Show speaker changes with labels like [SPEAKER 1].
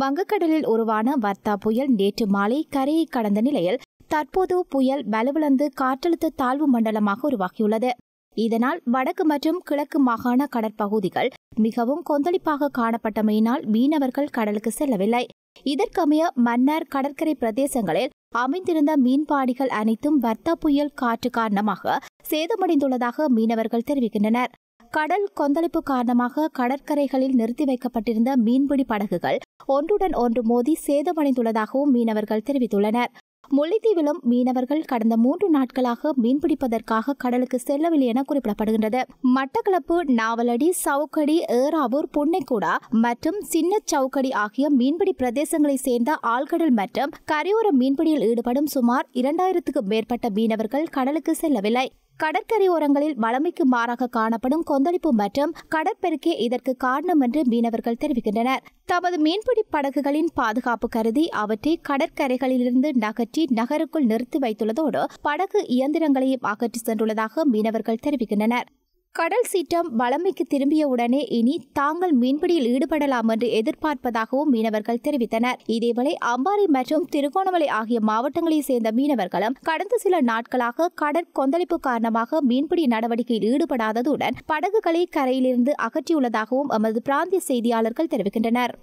[SPEAKER 1] வங்கக்கடலில் உருவான வர்த்தா புயல் நேற்று மாலை கரையை கடந்த நிலையில் தற்போது புயல் வலுவிழந்து காற்றழுத்த தாழ்வு மண்டலமாக உருவாகியுள்ளது. இதனால் வடக்கு மற்றும் கிழக்கு மாகாண கடற்பகுதிகள் மிகவும் கொந்தளிப்பாக காணப்பட்டமையினால் மீனவர்கள் கடலுக்கு செல்லவில்லை. இதற்கமைய மன்னார் கடற்கரை பிரதேசங்களில் அமைந்திருந்த மீன்பாடிகள் அனைத்தும் வர்த்தா புயல் காற்று காரணமாக சேதமடைந்துள்ளதாக மீனவர்கள் தெரிவிக்கின்றனர். கடல் கொந்தளிப்பு காரணமாக கடற்கரைகளில் நிறுத்தி வைக்கப்பட்டிருந்த மீன்பிடி படகுகள் ஒன்றுடன் ஒன்று மோதி சேதமடைந்துள்ளதாகவும் மீனவர்கள் தெரிவித்துள்ளனர். முல்லைத்தீவிலும் மீனவர்கள் கடந்த மூன்று நாட்களாக மீன்பிடிப்பதற்காக கடலுக்கு செல்லவில்லை என குறிப்பிடப்படுகின்றது. மட்டக்களப்பு நாவலடி சவுக்கடி ஏறாவூர் புன்னைக்குடா மற்றும் சின்ன சவுக்கடி ஆகிய மீன்பிடி பிரதேசங்களைச் சேர்ந்த ஆழ்கடல் மற்றும் கரையோர மீன்பிடியில் ஈடுபடும் சுமார் இரண்டாயிரத்துக்கும் மேற்பட்ட மீனவர்கள் கடலுக்கு செல்லவில்லை. கடற்கரையோரங்களில் வளமைக்கு மாறாக காணப்படும் கொந்தளிப்பு மற்றும் கடற்பெருக்கே இதற்கு காரணம் என்று மீனவர்கள் தெரிவிக்கின்றனர். தமது மீன்பிடி படகுகளின் பாதுகாப்பு கருதி அவற்றை கடற்கரைகளிலிருந்து நகற்றி நகருக்குள் நிறுத்தி வைத்துள்ளதோடு படகு இயந்திரங்களையும் அகற்றி சென்றுள்ளதாக மீனவர்கள் தெரிவிக்கின்றனர். கடல் சீற்றம் வளமைக்கு திரும்பிய உடனே இனி தாங்கள் மீன்பிடியில் ஈடுபடலாம் என்று எதிர்பார்ப்பதாகவும் மீனவர்கள் தெரிவித்தனர். இதேவேளை அம்பாறை மற்றும் திருகோணமலை ஆகிய மாவட்டங்களைச் சேர்ந்த மீனவர்களும் கடந்த சில நாட்களாக கடற்கொந்தளிப்பு காரணமாக மீன்பிடி நடவடிக்கையில் ஈடுபடாததுடன் படகுகளை கரையிலிருந்து அகற்றியுள்ளதாகவும் எமது பிராந்திய செய்தியாளர்கள் தெரிவிக்கின்றனர்.